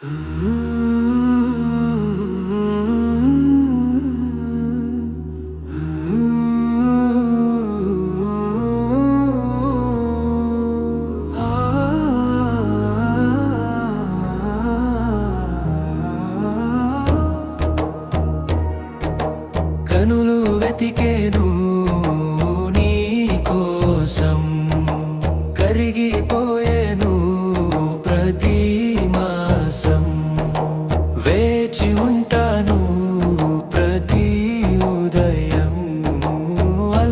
కనులు వెతికేను.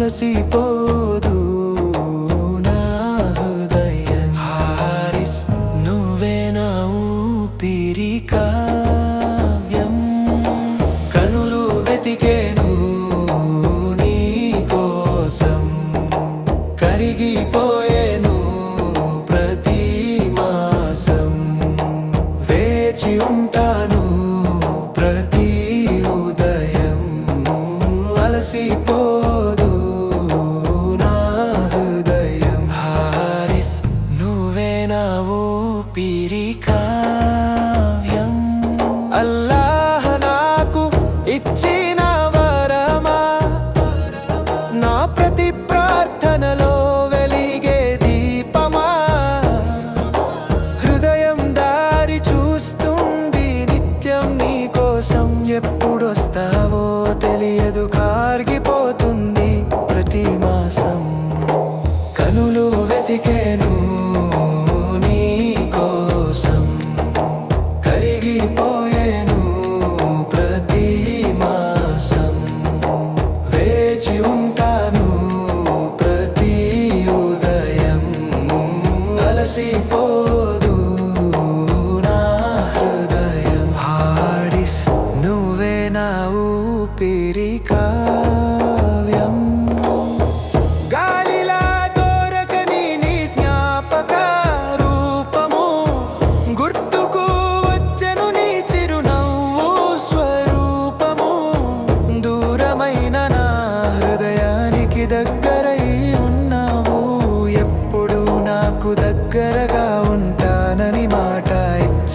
మురసిపోదు నా హృదయ. హారిస్ నువ్వే నా ఊపిరి కావ్యం. కనులు వెతికేను నీ కోసం. కరిగిపో ఊపిరికా simple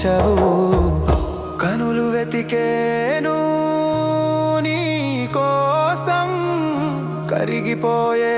చూపించవు కనులు వెతికేను నీ కోసం కరిగిపోయే